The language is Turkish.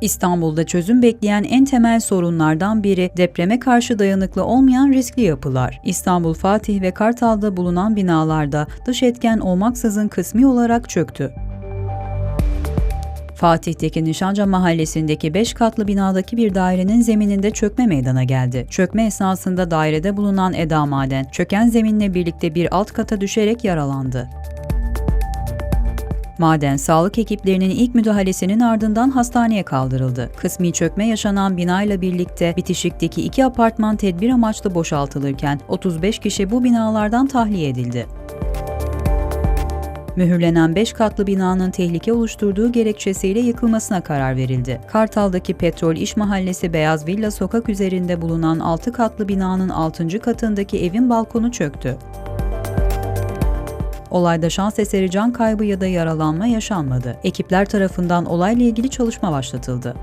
İstanbul'da çözüm bekleyen en temel sorunlardan biri depreme karşı dayanıklı olmayan riskli yapılar. İstanbul Fatih ve Kartal'da bulunan binalarda dış etken olmaksızın kısmi olarak çöktü. Fatih'teki Nişanca mahallesindeki 5 katlı binadaki bir dairenin zemininde çökme meydana geldi. Çökme esnasında dairede bulunan Eda Maden, çöken zeminle birlikte bir alt kata düşerek yaralandı. Maden, sağlık ekiplerinin ilk müdahalesinin ardından hastaneye kaldırıldı. Kısmi çökme yaşanan binayla birlikte bitişikteki iki apartman tedbir amaçlı boşaltılırken 35 kişi bu binalardan tahliye edildi. Mühürlenen 5 katlı binanın tehlike oluşturduğu gerekçesiyle yıkılmasına karar verildi. Kartal'daki Petrol İş Mahallesi Beyaz Villa sokak üzerinde bulunan 6 katlı binanın 6. katındaki evin balkonu çöktü. Olayda şans eseri can kaybı ya da yaralanma yaşanmadı. Ekipler tarafından olayla ilgili çalışma başlatıldı.